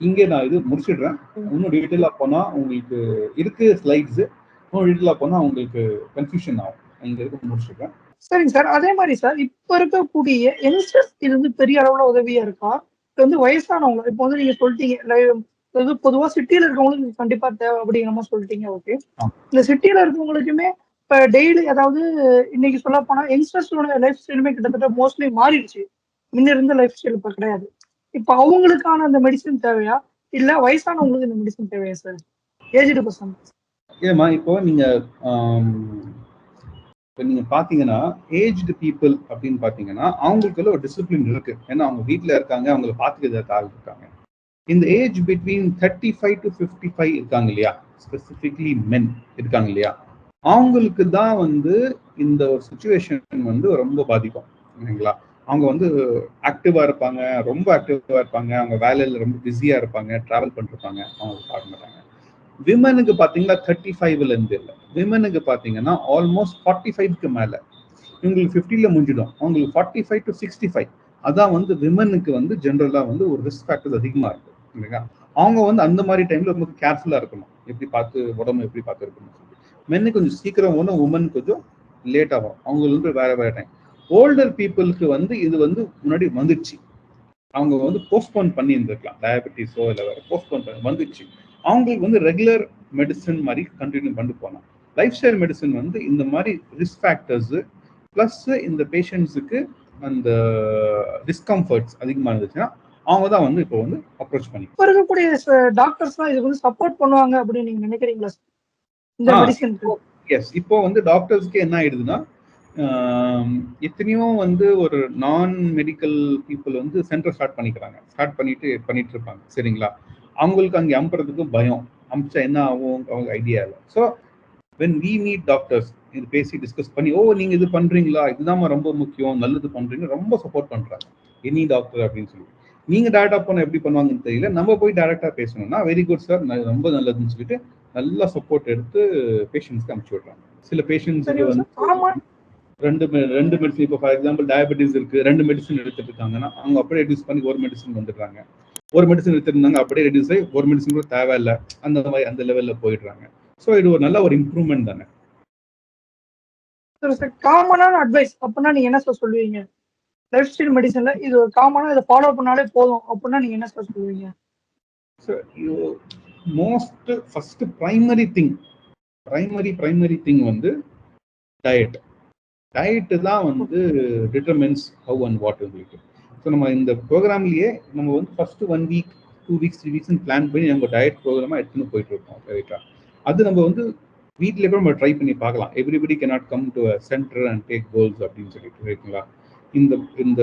இங்கே நான் இது முடிச்சிடுறேன். இன்னும் டீட்டெயிலாக போனால் உங்களுக்கு இருக்கு ஸ்லைட்ஸ் இன்னும் டீட்டெயிலாக போனால் உங்களுக்கு கன்ஃபியூஷன் ஆகும். இங்கே இருக்க முடிச்சிடுறேன். சரிங்க சார். அதே மாதிரி சார் இப்ப இருக்கக்கூடிய யங்ஸ்டர்ஸ் இது வந்து பெரிய அளவுல உதவியா இருக்கா? இப்போ வந்து வயசானவங்க இப்போ வந்து நீங்க சொல்லிட்டீங்க அதாவது பொதுவா சிட்டியில இருக்கவங்களுக்கு கண்டிப்பா தேவை அப்படிங்கிற மாதிரி சொல்லிட்டீங்க ஓகே இந்த சிட்டியில இருக்கவங்களுக்குமே இப்ப டெய்லி அதாவது இன்னைக்கு சொல்ல போனா யங்ஸ்டர்ஸோட லைஃப் ஸ்டைலுமே கிட்டத்தட்ட மோஸ்ட்லி மாறிடுச்சு. முன்ன இருந்த லைஃப் ஸ்டைல் இப்ப கிடையாது. இப்ப அவங்களுக்கான அந்த மெடிசன் தேவையா? இல்ல வயசானவங்களுக்கு இந்த மெடிசன் தேவையா சார் ஏஜ்டு பர்சன் ஏமா இப்போ நீங்க இப்போ நீங்க பாத்தீங்கன்னா ஏஜ்டு பீப்புள் அப்படின்னு பாத்தீங்கன்னா அவங்களுக்குள்ள ஒரு டிசிப்ளின் இருக்கு. ஏன்னா அவங்க வீட்டுல இருக்காங்க அவங்கள பாத்துக்கிறது ஆள் இருக்காங்க. இந்த age between thirty five to fifty five இருக்காங்க இல்லையா? ஸ்பெசிஃபிக்லி மென் இருக்காங்க இல்லையா? அவங்களுக்கு தான் வந்து இந்த ஒரு சுச்சுவேஷன் வந்து ரொம்ப பாதிக்கும். இல்லைங்களா அவங்க வந்து ஆக்டிவா இருப்பாங்க ரொம்ப ஆக்டிவா இருப்பாங்க. அவங்க வேலையில ரொம்ப பிஸியா இருப்பாங்க டிராவல் பண்ணிருப்பாங்க. அவங்க பார்க்க மாட்டாங்க. விமனுக்கு பாத்தீங்கன்னா தேர்ட்டி ஃபைவ்ல இருந்து இல்லை. விமனுக்கு பாத்தீங்கன்னா ஆல்மோஸ்ட் ஃபார்ட்டி ஃபைவ்க்கு மேல. இவங்களுக்கு ஃபிஃப்டில முடிஞ்சிடும். அவங்களுக்கு forty five to sixty five அதான் வந்து விமனுக்கு வந்து ஜென்ரலா வந்து ஒரு ரிஸ்க் ஃபேக்டர் அதிகமா இருக்கு. இல்லைங்களா? அவங்க வந்து அந்த மாதிரி டைம்ல ரொம்ப கேர்ஃபுல்லா இருக்கணும். எப்படி பார்த்து உடம்பு எப்படி பார்த்து இருக்கணும் மென்னு கொஞ்சம் சீக்கிரம் ஒன்று உமன் கொஞ்சம் லேட் ஆகும். அவங்களுக்கு வேற வேற டைம் ஓல்டர் பீப்புளுக்கு வந்து இது வந்து முன்னாடி வந்துடுச்சு. அவங்க வந்து போஸ்ட்போன் பண்ணி இருந்திருக்கலாம் டயபெட்டிஸோ இல்லை வேற போஸ்ட்போன் பண்ணி வந்துடுச்சு. அவங்களுக்கு வந்து ரெகுலர் மெடிசன் மாதிரி கண்டினியூ பண்ணிட்டு போகலாம் லைஃப் ஸ்டைல் மெடிசன் வந்து இந்த மாதிரி ரிஸ்க் ஃபேக்டர்ஸ் ப்ளஸ் இந்த பேஷண்ட்ஸுக்கு அந்த டிஸ்கம்ஃபர்ட்ஸ் அதிகமாக இருந்துச்சுன்னா அவங்க தான் வந்து இப்போ வந்து அப்ரோச் பண்ணி இப்ப இருக்கக்கூடிய டாக்டர்ஸ்லாம் இதுக்கு வந்து சப்போர்ட் பண்ணுவாங்க அப்படின்னு நீங்க நினைக்கிறீங்களா? இந்த மெடிசனுக்கு எஸ் இப்போ வந்து டாக்டர்ஸ்க்கு என்ன ஆயிடுதுன்னா எத்தனையோ வந்து ஒரு நான் மெடிக்கல் பீப்புள் வந்து சென்டர் ஸ்டார்ட் பண்ணிக்கிறாங்க. ஸ்டார்ட் பண்ணிட்டு பண்ணிட்டு இருப்பாங்க சரிங்களா? அவங்களுக்கு அங்கே அம்புறதுக்கு பயம். அமிச்சா என்ன ஆகும்? அவங்க ஐடியா இல்லை. So when we meet doctors இது பேசி டிஸ்கஸ் பண்ணி ஓ நீங்க இது பண்றீங்களா? இதுதான் ரொம்ப முக்கியம். நல்லது பண்றீங்க ரொம்ப சப்போர்ட் பண்றாங்க. எனி டாக்டர் அப்படின்னு சொல்லி. நீங்க டேரக்டா போன எப்படி பண்ணுவாங்கன்னு தெரியல. நம்ம போய் டேரக்டா பேசணும்னா வெரி குட் சார் ரொம்ப நல்லதுன்னு சொல்லிட்டு நல்லா சப்போர்ட் எடுத்து பேஷண்ட்ஸ்க்கு அனுப்பிச்சு விடுறாங்க. சில பேஷண்ட்ஸுக்கு வந்து ரெண்டு ரெண்டு மெடிசன் இப்போ ஃபார் எக்ஸாம்பிள் டயபெட்டிஸ் இருக்கு ரெண்டு மெடிசன் எடுத்துட்டு இருக்காங்கன்னா அவங்க அப்படியே ரெடியூஸ் பண்ணி ஒரு மெடிசன் வந்துடுறாங்க. ஒரு மெடிசன் எடுத்திருந்தாங்க அப்படியே ரெடியூஸ் ஆகி ஒரு மெடிசன் கூட தேவையில்லை. அந்த மாதிரி அந்த லெவல்ல போயிடுறாங்க. ஸோ இது ஒரு நல்ல ஒரு இம்ப்ரூவ்மெண்ட் தானே. காமனான அட்வைஸ் அப்படின்னா நீங்க என்ன சார் சொல்லுவீங்க? லைஃப் ஸ்டைல் மெடிசன்ல இது ஒரு காமனா இதை ஃபாலோ பண்ணாலே போதும் அப்படின்னா நீங்க என்ன சார் சொல்லுவீங்க? Most first primary thing primary primary thing வந்து டயட் டயட்டு தான் வந்து டிட்டர்மின்ஸ் ஹவு அண்ட் வாட் உங்களுக்கு ஸோ நம்ம இந்த ப்ரோக்ராம்லயே நம்ம வந்து first one week two weeks three வீக்ஸ்னு plan பண்ணி நம்ம டயட் ப்ரோக்ராமாக எடுத்துன்னு போயிட்டு இருக்கோம் ரைட்டா அது நம்ம வந்து வீட்டில் கூட நம்ம ட்ரை பண்ணி பார்க்கலாம். Everybody cannot come to centre and take goals அப்படின்னு சொல்லிட்டு ரைட்டுங்களா இந்த இந்த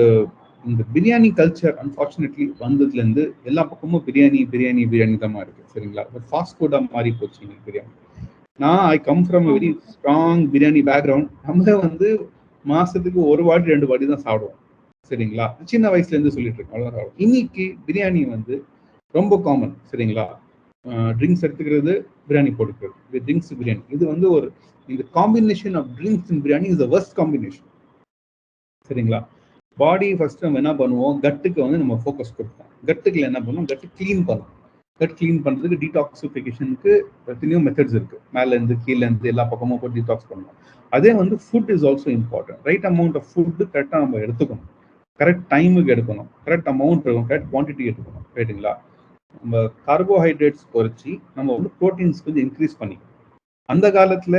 இந்த பிரியாணி கல்ச்சர் அன்ஃபார்ச்சுனேட்லி வந்ததுலேருந்து எல்லா பக்கமும் பிரியாணி பிரியாணி பிரியாணி தான் இருக்கு சரிங்களா? ஃபாஸ்ட் ஃபுட்டாக மாறி போச்சு பிரியாணி நான் I come from very strong biryani background நம்ம வந்து மாசத்துக்கு ஒரு வாட்டி ரெண்டு வாட்டி தான் சாப்பிடுவோம். சரிங்களா? சின்ன வயசுல இருந்து சொல்லிட்டு இருக்கோம் அவ்வளவுதான் இன்னைக்கு பிரியாணி வந்து ரொம்ப காமன் சரிங்களா? ட்ரிங்க்ஸ் எடுத்துக்கிறது பிரியாணி போட்டுக்கிறது. ட்ரிங்க்ஸ் பிரியாணி இது வந்து ஒரு இந்த combination of drinks and biryani is the worst combination சரிங்களா? பாடி ஃபர்ஸ்ட் நம்ம என்ன பண்ணுவோம்? கட்டுக்கு வந்து நம்ம ஃபோக்கஸ் கொடுப்போம். கட்டுக்குள்ள என்ன பண்ணுவோம்? கட்டு க்ளீன் பண்ணுவோம். கட் க்ளீன் பண்ணுறதுக்கு டீடாக்சிஃபிகேஷனுக்கு எத்தனையோ மெத்தட்ஸ் இருக்கு. மேலே இருந்து கீழே இருந்து எல்லா பக்கமும் போய் டீடாக்ஸ் பண்ணலாம் அதே வந்து food is also important right amount of food கரெக்டாக நம்ம எடுத்துக்கணும். கரெக்ட் டைமுக்கு எடுக்கணும். கரெக்ட் அமௌண்ட் இருக்கும் கரெக்ட் குவான்டிட்டி எடுக்கணும். ரைட்டுங்களா நம்ம கார்போஹைட்ரேட்ஸ் குறைச்சி நம்ம வந்து ப்ரோட்டீன்ஸ் கொஞ்சம் இன்க்ரீஸ் பண்ணிக்கணும் அந்த காலத்துல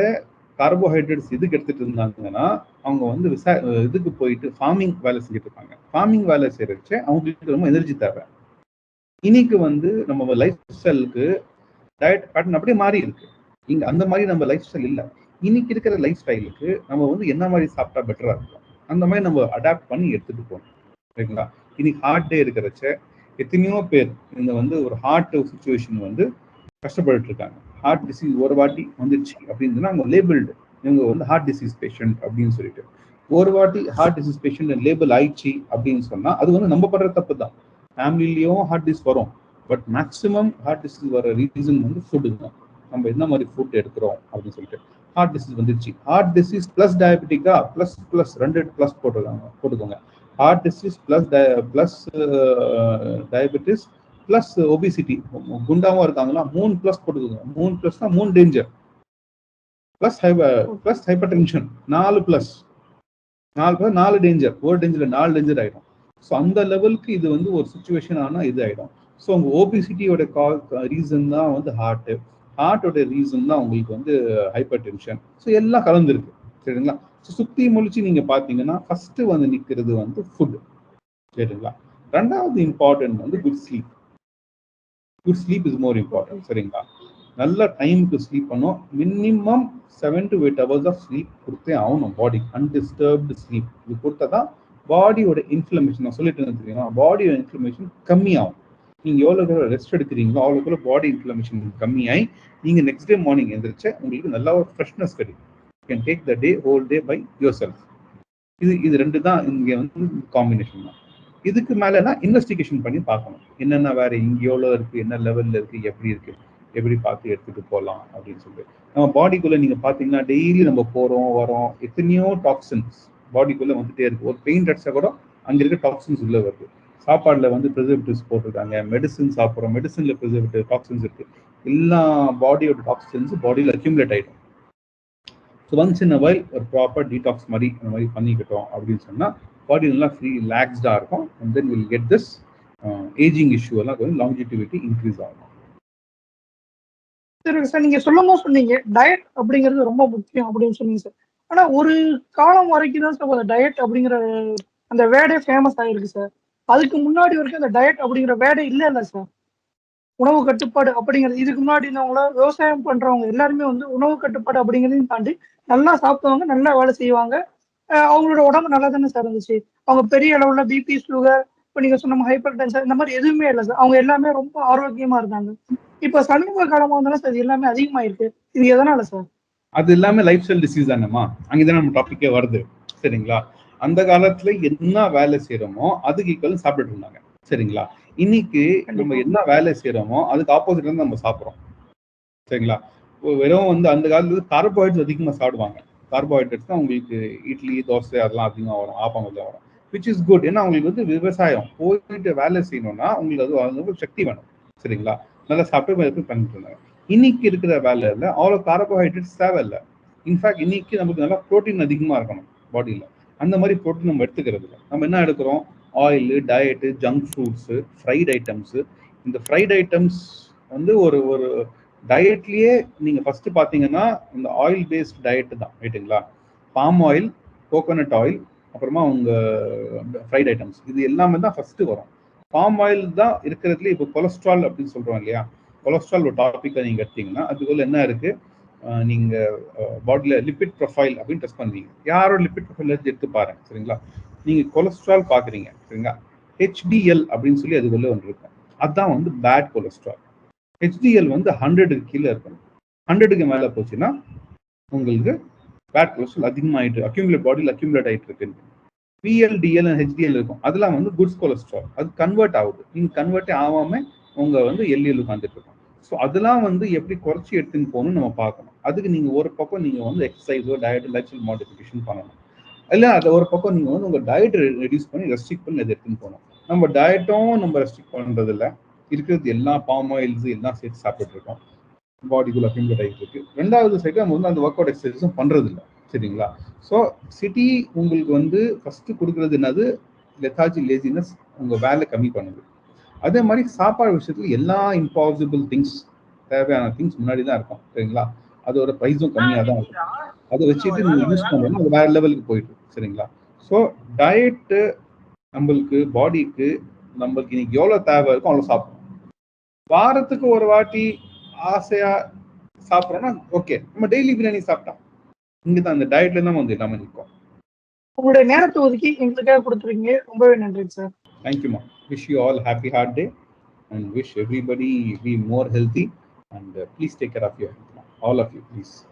கார்போஹைட்ரேட்ஸ் இதுக்கு எடுத்துட்டு இருந்தாங்கன்னா அவங்க வந்து விசா இதுக்கு போயிட்டு ஃபார்மிங் வேலை செஞ்சுட்டு இருப்பாங்க. ஃபார்மிங் வேலை செய்கிறச்சே அவங்களுக்கு ரொம்ப எனர்ஜி தேவை. இன்னைக்கு வந்து நம்ம லைஃப் ஸ்டைலுக்கு டயட் பேட்டர்ன் அப்படியே மாறி இருக்கு. இங்க அந்த மாதிரி நம்ம லைஃப் ஸ்டைல் இல்லை. இன்னைக்கு இருக்கிற லைஃப் ஸ்டைலுக்கு நம்ம வந்து என்ன மாதிரி சாப்பிட்டா பெட்டரா இருக்கும்? அந்த மாதிரி நம்ம அடாப்ட் பண்ணி எடுத்துட்டு போகணும். சரிங்களா? இன்னைக்கு ஹார்ட் டே இருக்கிறச்ச எத்தனையோ பேர் இந்த வந்து ஒரு ஹார்ட் சுச்சுவேஷன் வந்து கஷ்டப்பட்டு இருக்காங்க. ஹார்ட் டிசீஸ் ஒரு வாட்டி வந்துடுச்சு அப்படின்னு சொன்னா அவங்க லேபிள்டு இவங்க வந்து ஹார்ட் டிசீஸ் பேஷண்ட் அப்படின்னு சொல்லிட்டு. ஒரு வாட்டி ஹார்ட் டிசீஸ் பேஷண்ட் லேபிள் ஆயிடுச்சு அப்படின்னு சொன்னா அது வந்து நம்ம படுற தப்பு தான். ஃபேமிலிலையும் ஹார்ட் டிஸ்க் வரும். பட் மேக்ஸிமம் ஹார்ட் டிசீஸ் வர ரீசன் வந்து ஃபுட்டு தான். நம்ம என்ன மாதிரி ஃபுட் எடுக்கிறோம் அப்படின்னு சொல்லிட்டு. ஹார்ட் டிசீஸ் வந்துருச்சு. ஹார்ட் டிசீஸ் பிளஸ் டயபெட்டிக்கா பிளஸ் பிளஸ் ரெண்டு பிளஸ் போட்டுருக்காங்க போட்டுக்கோங்க. Heart disease plus plus diabetes plus obesity குண்டாவும் இருக்காங்களா? மூணு பிளஸ் போட்டுக்கோங்க. மூணு பிளஸ்னா மூணு danger plus plus hypertension நாலு பிளஸ் நாலு பிளஸ் நாலு டேஞ்சர் ஒரு டேஞ்சர் நாலு டேஞ்சர் ஆயிடும். ஸோ அந்த லெவலுக்கு இது வந்து ஒரு சுச்சுவேஷன் ஆனால் இது ஆயிடும். ஸோ உங்கள் ஓபிசிட்டியோட கால் ரீசன் தான் வந்து ஹார்ட்டு ஹார்ட்டோட ரீசன் தான் உங்களுக்கு வந்து ஹைப்பர் டென்ஷன் ஸோ எல்லாம் கலந்துருக்கு. சரிங்களா? ஸோ சுத்தி முழிச்சு நீங்க பார்த்தீங்கன்னா ஃபர்ஸ்ட் வந்து நிற்கிறது வந்து ஃபுட் சரிங்களா ரெண்டாவது இம்பார்ட்டன்ட் வந்து good sleep good sleep is more important சரிங்களா? நல்ல டைமுக்கு ஸ்லீப் பண்ணும் minimum seven to eight hours of sleep கொடுத்தே ஆகணும். பாடி அன்டிஸ்டர்ப்டு ஸ்லீப் இது கொடுத்தா தான் பாடியோட இன்ஃப்ளமேஷன் நான் சொல்லிட்டு இருந்தேன் பாடியோட இன்ஃப்ளமேஷன் கம்மியாகும். நீங்கள் எவ்வளோ தூரம் ரெஸ்ட் எடுக்கிறீங்களோ அவ்வளோக்குள்ள பாடி இன்ஃப்ளமேஷன் கம்மியாகி நீங்கள் நெக்ஸ்ட் டே மார்னிங் எழுந்திரிச்சா உங்களுக்கு நல்லா ஒரு ஃப்ரெஷ்னஸ் கிடைக்கும். Can take the day whole day by yourself இது இது ரெண்டு தான் இங்கே வந்து காம்பினேஷன் தான். இதுக்கு மேலேனா இன்வெஸ்டிகேஷன் பண்ணி பார்க்கணும். என்னென்ன வேற இங்கே எவ்வளோ இருக்குது என்ன லெவலில் இருக்குது எப்படி இருக்குது எப்படி பார்த்து எடுத்துகிட்டு போகலாம் அப்படின்னு சொல்லிட்டு. நம்ம பாடிக்குள்ளே நீங்கள் பார்த்தீங்கன்னா டெய்லி நம்ம போகிறோம் வரோம் எத்தனையோ டாக்ஸின்ஸ் பாடிக்குள்ளே வந்துட்டே இருக்கு ஒரு பெயிண்ட் அடிச்சா கூட அங்க இருக்க டாக்ஸின்ஸ் உள்ள வருது. சாப்பாடுல வந்து ப்ரிசர்வேட்டிவ்ஸ் போட்டிருக்காங்க. மெடிசன் சாப்பிட்றோம். மெடிசன்ல ப்ரிசர்வேட்டிவ் டாக்ஸின்ஸ் இருக்கு. எல்லா பாடியோட டாக்ஸின்ஸ் பாடியில் அக்யூமுலேட் ஆயிடும். ஸோ ஒன்ஸ் இன் வைல் ஒரு ப்ராப்பர் டீடாக்ஸ் மாதிரி அந்த மாதிரி பண்ணிக்கிட்டோம் அப்படின்னு சொன்னா பாடி நல்லா ஃப்ரீ ரிலாக்ஸ்டாக இருக்கும். And then will get this ageing issue எல்லாம் கொஞ்சம் லாங்கிட்டிவிட்டி இன்க்ரீஸ் ஆகும். சரி சார் நீங்க சொல்லும் போது சொன்னீங்க. டயட் அப்படிங்கிறது ரொம்ப முக்கியம் அப்படின்னு சொன்னீங்க சார். ஆனா ஒரு காலம் வரைக்கும் தான் சார் அந்த டயட் அப்படிங்கிற அந்த வேடே ஃபேமஸ் ஆயிருக்கு சார். அதுக்கு முன்னாடி வரைக்கும் அந்த டயட் அப்படிங்கிற வேடே இல்லை இல்லை சார். உணவு கட்டுப்பாடு அப்படிங்கிறது இதுக்கு முன்னாடி இருந்தவங்கள விவசாயம் பண்றவங்க எல்லாருமே வந்து உணவு கட்டுப்பாடு அப்படிங்கிறதையும் தாண்டி நல்லா சாப்பிடுவாங்க நல்லா வேலை செய்வாங்க. அவங்களோட உடம்பு நல்லா தானே சார் இருந்துச்சு. அவங்க பெரிய அளவுல பிபி சுகர் இப்போ நீங்க சொன்ன ஹைப்பர் டென்ஷன் இந்த மாதிரி எதுவுமே இல்லை சார். அவங்க எல்லாமே ரொம்ப ஆரோக்கியமா இருந்தாங்க. இப்போ சமீப காலமாக இருந்தாலும் சார் இது எல்லாமே அதிகமாயிருக்கு. இது எதனால சார்? அது எல்லாமே லைஃப் ஸ்டைல் டிசீஸ் தானேம்மா? அங்கதான் நம்ம டாபிக்கே வருது. சரிங்களா? அந்த காலத்துல என்ன வேலை செய்யறோமோ அதுக்கு ஈக்குவல் சாப்பிட்டுட்டு இருந்தாங்க. சரிங்களா? இன்னைக்கு நம்ம என்ன வேலை செய்யறோமோ அதுக்கு ஆப்போசிட்ல இருந்து நம்ம சாப்பிடுறோம். சரிங்களா? வெறும் வந்து அந்த காலத்துல கார்போஹைட்ரேட்ஸ் அதிகமா சாப்பிடுவாங்க. கார்போஹைட்ரேட்ஸ் தான் உங்களுக்கு இட்லி தோசை அதெல்லாம் அதிகமா வரும் ஆப்பம் கொஞ்சம் வரும். விச் இஸ் குட் ஏன்னா உங்களுக்கு வந்து விவசாயம். போயிட்டு வேலை செய்யணும்னா உங்களுக்கு அது சக்தி வேணும். சரிங்களா? நல்லா சாப்பிட்டு பண்ணிட்டு இருந்தாங்க. இன்னைக்கு இருக்கிற வேலையில் அவ்வளோ கார்போஹைட்ரேட்ஸ் தேவையில்லை. இன்ஃபேக்ட் இன்னைக்கு நமக்கு நல்லா ப்ரோட்டீன் அதிகமாக இருக்கணும் பாடியில் அந்த மாதிரி ப்ரோட்டீன் நம்ம எடுத்துக்கிறது இல்லை. நம்ம என்ன எடுக்கிறோம்? Oil diet junk fruits fried items இந்த ஃப்ரைட் ஐட்டம்ஸ் வந்து ஒரு ஒரு டயட்லேயே நீங்கள் ஃபஸ்ட்டு பார்த்தீங்கன்னா இந்த ஆயில் பேஸ்ட் டயட்டு தான் ரைட்டுங்களா பாம் ஆயில் கோகோனட் ஆயில் அப்புறமா அவங்க ஃப்ரைட் ஐட்டம்ஸ் இது எல்லாமே தான் ஃபஸ்ட்டு வரும். பாம் ஆயில் தான் இருக்கிறதுல இப்போ கொலஸ்ட்ரால் அப்படின்னு சொல்கிறோம் இல்லையா? கொலஸ்ட்ரால் ஒரு டாப்பிக்கை நீங்கள் எடுத்தீங்கன்னா அதுக்குள்ள என்ன இருக்கு? நீங்கள் பாடியில் பாடியில லிபிட் ப்ரொஃபைல் அப்படின்னு டெஸ்ட் பண்ணுவீங்க யாரோட லிபிட் ப்ரொஃபைல் எடுத்து பாருங்க சரிங்களா? நீங்க கொலஸ்ட்ரால் பார்க்குறீங்க சரிங்களா? ஹெச்டிஎல் அப்படின்னு சொல்லி அதுக்குள்ளே ஒன்று இருக்கும் அதுதான் வந்து பேட் கொலஸ்ட்ரால் ஹெச்டிஎல் வந்து ஹண்ட்ரடுக்கு கீழே இருக்கணும். ஹண்ட்ரடுக்கு மேலே போச்சுன்னா உங்களுக்கு பேட் கொலஸ்ட்ரால் அதிகமாகிட்டு அக்யூமுலேட் பாடியில் அக்யூமுலேட் ஆகிட்டு இருக்குன்னு பிஎல்டிஎல் ஹெச்டிஎல் இருக்கும். அதெல்லாம் வந்து குட்ஸ் கொலஸ்ட்ரால் அது கன்வெர்ட் ஆகுது. நீங்கள் கன்வெர்ட்டே ஆகாமல் உங்கள் வந்து எல்இஎல் உட்காந்துட்டு இருக்கும் ஸோ அதெல்லாம் வந்து எப்படி குறைச்சி எடுத்துன்னு போகணும்னு நம்ம பார்க்கணும். அதுக்கு நீங்கள் ஒரு பக்கம் நீங்கள் வந்து எக்ஸசைஸோ டயட் லைஃப் ஸ்டைல் மாடிஃபிகேஷன் பண்ணணும். இல்லை அதை ஒரு பக்கம் நீங்கள் வந்து உங்கள் டயட் ரெடியூஸ் பண்ணி ரெஸ்ட்ரிக்ட் பண்ணி அதை எடுத்துன்னு போகணும். நம்ம டயட்டும் நம்ம ரெஸ்ட்ரிக்ட் பண்ணுறதில்ல இல்லை இருக்கிறது எல்லா பாம் ஆயில்ஸ் எல்லாம் சேர்த்து சாப்பிட்டு இருக்கோம். பாடிக்குள்ள அக்யூமுலேட் ஆகிட்டு இருக்கு. ரெண்டாவது சைடு நம்ம வந்து அந்த ஒர்க் அவுட் எக்ஸசைஸும் பண்ணுறது இல்லை சரிங்களா? ஸோ சிட்டி உங்களுக்கு வந்து ஃபர்ஸ்ட் கொடுக்கறது என்னது? லெத்தாஜி லேசினஸ் உங்கள் வேலை கம்மி பண்ணுது. அதே மாதிரி சாப்பாடு விஷயத்துல எல்லா இம்பாசிபிள் திங்ஸ் தேவையான திங்ஸ் முன்னாடி தான் இருக்கும் சரிங்களா? அதோட ப்ரைஸும் கம்மியாக தான் இருக்கும். அதை வச்சுட்டு நீங்க யூஸ் பண்ணணும் அது வேற லெவலுக்கு போயிட்டு சரிங்களா? ஸோ டயட்டு நம்மளுக்கு பாடிக்கு நம்மளுக்கு இன்னைக்கு எவ்வளோ தேவை இருக்கும் அவ்வளோ சாப்பிடணும். வாரத்துக்கு ஒரு வாட்டி ஆசையா சாப்பிட்றோம்னா ஓகே நம்ம டெய்லி பிரியாணி சாப்பிட்டோம் இங்கே தான் அந்த டயட்ல தான் வந்து எல்லாமே நிற்கும். உங்களுடைய நேரத்தை ஒதுக்கி எங்களுக்காக கொடுத்துருக்கீங்க ரொம்பவே நன்றி sir Thank you, Ma. Wish you all happy hard day and wish everybody be more healthy and uh, please take care of your health. All of you, please.